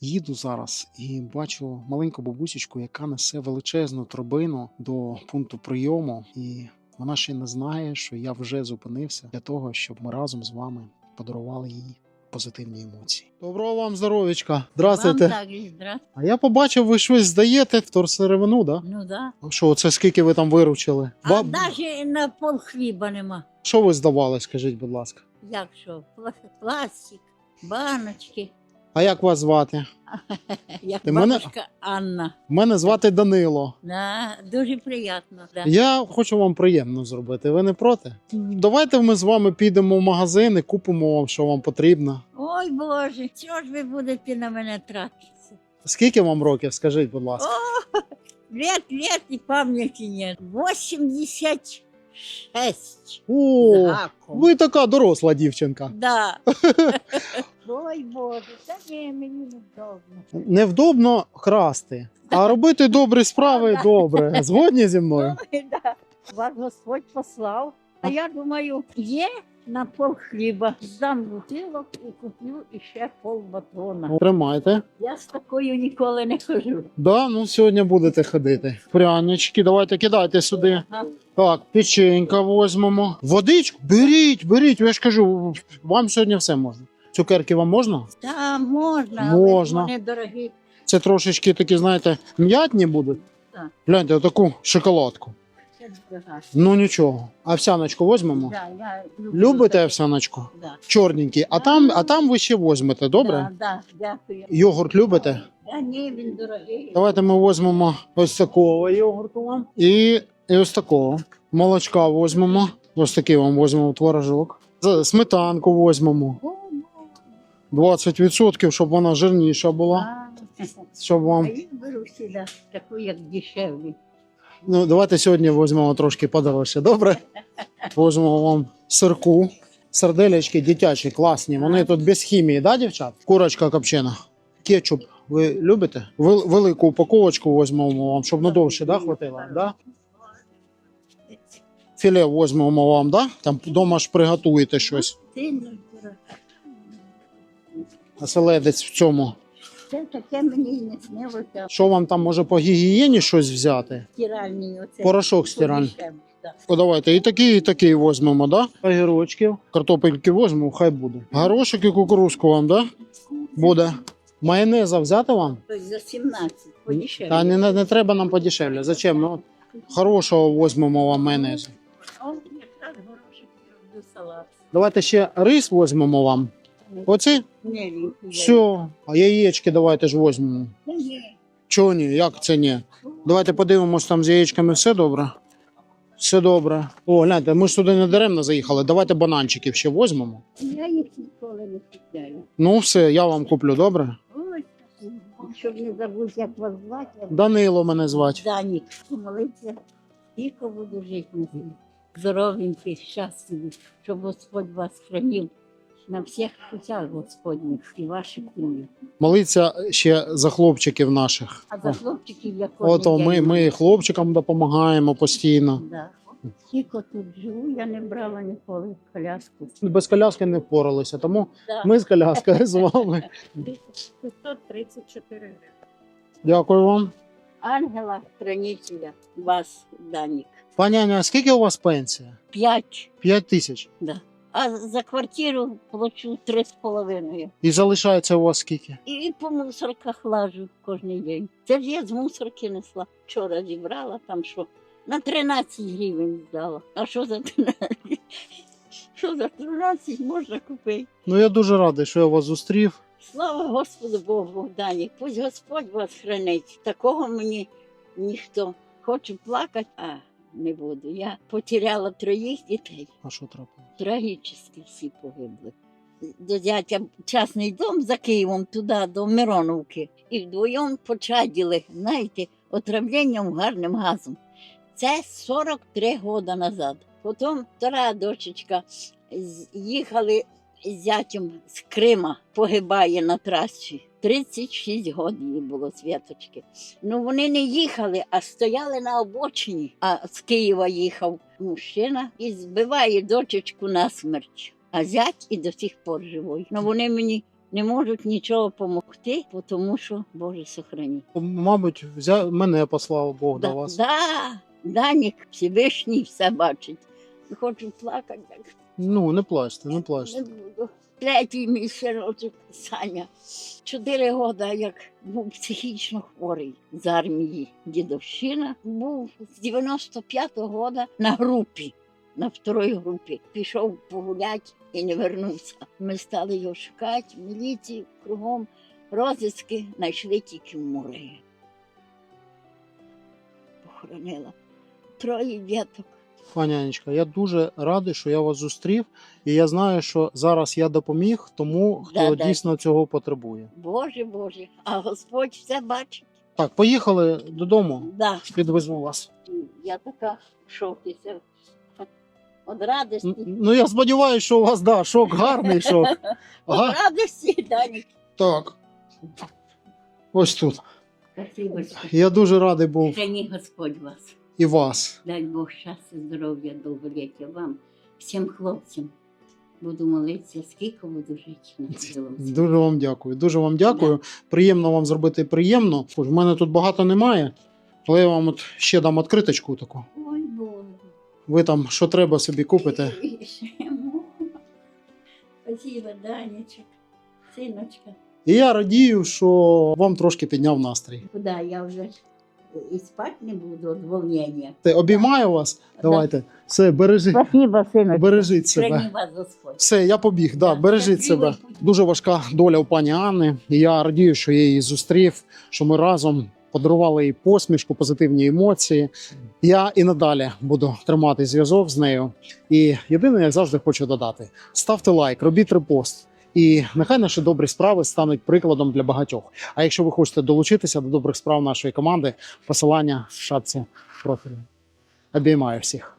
Їду зараз і бачу маленьку бабусечку, яка несе величезну тробину до пункту прийому, і вона ще не знає, що я вже зупинився для того, щоб ми разом з вами подарували їй позитивні емоції. Доброго вам здоров'ячка! Здравствуйте! Вам так. А я побачив, ви щось здаєте вторсировину, да? Ну да. Що, це скільки ви там виручили? А Ба- навіть на пол хліба нема. Що ви здавали, скажіть, будь ласка? Як що? Пластик, баночки. А як вас звати? Як Ти мене- бабушка Анна. Мене звати Данило. Да, дуже приємно. Да. Я хочу вам приємно зробити. Ви не проти? Давайте ми з вами підемо в магазин і купимо вам, що вам потрібно. Ой Боже, чого ж ви будете на мене тратитися? Скільки вам років, скажіть, будь ласка? Лет, лет і пам'яті нет. 86. О, ви така доросла дівчинка. Да. Ой Боже, та ні, мені не вдобно. Невдобно красти, а робити добрі справи добре. Згодні зі мною? Ой, да. Вас Господь послав. А я думаю, є на пол хліба. Здам бутилок і куплю іще пол батона. Тримайте. Я з такою ніколи не хожу. Да, ну сьогодні будете ходити. Прянички, давайте кидайте сюди. Ага. Так, печенька возьмемо. Водичку? Беріть, беріть. Я ж кажу, вам сьогодні все можна. Цукерки вам можна? Та можна, Можна. але вони дорогі. Це трошечки такі, знаєте, м'ятні будуть. Так. Гляньте, отаку шоколадку. Ну нічого. Овсяночку візьмемо. Да, я люблю Любите таке. овсяночку? Да. Чорненький. А там, а там ви ще візьмете, добре? Да, да, дякую. Йогурт любите? А ні, він дорогий. Давайте ми візьмемо ось такого йогурту вам. І, і ось такого. Молочка візьмемо. Ось такий вам візьмемо творожок. З- Сметанку візьмемо. О, 20%, щоб вона жирніша була. а. Щоб А вам. я беру сюди таку, як дешевлі. Ну, давайте сьогодні візьмемо трошки подорожче, добре? Візьмемо вам сирку. Сарделечки дитячі, класні. Вони тут без хімії, да, дівчат? Курочка копчена. Кетчуп ви любите? Велику упаковочку візьмемо вам, щоб надовше да, хватило. Да? Філе візьмемо вам, да? Там вдома ж приготуєте щось. Оселедець в цьому. Це таке мені не снилося. Що вам там може по гігієні щось взяти? Стиральні оце. Порошок стиральний. Да. О, давайте і такий, і такий візьмемо, да? Огірочків. Картопельки візьмемо, хай буде. Горошок і кукурузку вам, да? Буде. Майонеза взяти вам? Ось за 17, подешевле. Та не, не, не треба нам подешевле. Зачем? Ну, хорошого візьмемо вам майонезу. О, якраз горошок салат. Давайте ще рис візьмемо вам. Оці? Все. А яєчки давайте ж візьмемо. Чого ні? Як це ні? Давайте подивимось там з яєчками все добре. Все добре. О, гляньте, ми ж сюди не даремно заїхали. Давайте бананчиків ще візьмемо. Я їх ніколи не купляю. Ну, все, я вам куплю, добре? Ось, щоб не забути, як вас звати. Данило мене звати. Данік. Помолиться, тільки буду жити. Здоровенький, щасливий, щоб Господь вас хранив на всіх путях Господніх і ваших сім'ї. Молиться ще за хлопчиків наших. А за хлопчиків я кожен Ото ми, ми хлопчикам допомагаємо постійно. Да. Тільки тут живу, я не брала ніколи коляску. Без коляски не впоралися, тому Да. ми з коляскою з вами. 534 гривень. Дякую вам. Ангела хранителя вас, Данік. Пані Аня, а скільки у вас пенсія? П'ять. П'ять тисяч. Да. А за квартиру плачу три з половиною. І залишається у вас скільки? І по мусорках лажу кожен день. Це ж я з мусорки несла. Вчора зібрала там що. На 13 гривень здала. А що за 13? Що за 13 можна купити? Ну я дуже радий, що я вас зустрів. Слава Господу Богу, Богдані. Пусть Господь вас хранить. Такого мені ніхто. Хочу плакати, а не буду. Я потеряла троїх дітей. А що трапилось? Трагічно всі погибли. До зятя частний дом за Києвом, туди, до Мироновки. І вдвоєм почаділи, знаєте, отравленням гарним газом. Це 43 роки назад. Потім втора дочечка їхали з зятем з Крима, погибає на трасі. 36 років було святочки. Ну вони не їхали, а стояли на обочині. А з Києва їхав мужчина і збиває дочечку на смерть. А зять і до сих пор живий. Ну вони мені не можуть нічого допомогти, тому що Боже сохрані. Мабуть, взя... мене послав Бог до Да, вас. да, Данік Всевишній все бачить. Хочу плакати, Ну, не плачте, не не плачте. буду. Третій мій сирочок Саня. Чотири роки, як був психічно хворий з армії. Дідовщина був з 95-го року на групі, на второй групі. Пішов погуляти і не вернувся. Ми стали його шукати, міліції кругом, розиски, знайшли тільки в морі. Похоронила. Троє діток. Пані Анечка, я дуже радий, що я вас зустрів, і я знаю, що зараз я допоміг тому, хто Да, да. дійсно цього потребує. Боже, Боже, а Господь все бачить. Так, поїхали додому. Да. Підвезу вас. Я така в шокі. От радості. Ну я сподіваюся, що у вас да, шок, гарний шок. От Ага. радості, Данік. Так. Ось тут. Спасибо. Я дуже радий був Храни Господь вас. І вас. Дай Бог щастя, здоров'я, довголіття вам, всім хлопцям. Буду молитися, скільки буду жити. Дуже вам дякую. Дуже вам дякую. Приємно вам зробити приємно. В мене тут багато немає, але я вам от ще дам відкриточку таку. Ой, Боже. Ви там що треба собі купите. Спасибо, Данечек. Синочка. І я радію, що вам трошки підняв настрій. Куда я вже і спати не буду від волнення. Те, Обіймаю вас. Давайте. Все, бережи, Спасибо, синочка. бережіть Храни себе. вас Господь. Все, я побіг. Да, Да, бережіть щасливий себе. путь. Дуже важка доля у пані Анни. І я радію, що я її зустрів, що ми разом подарували їй посмішку, позитивні емоції. Я і надалі буду тримати зв'язок з нею. І єдине, як завжди, хочу додати: ставте лайк, робіть репост. І нехай наші добрі справи стануть прикладом для багатьох. А якщо ви хочете долучитися до добрих справ нашої команди, посилання в шапці профілю. Обіймаю всіх.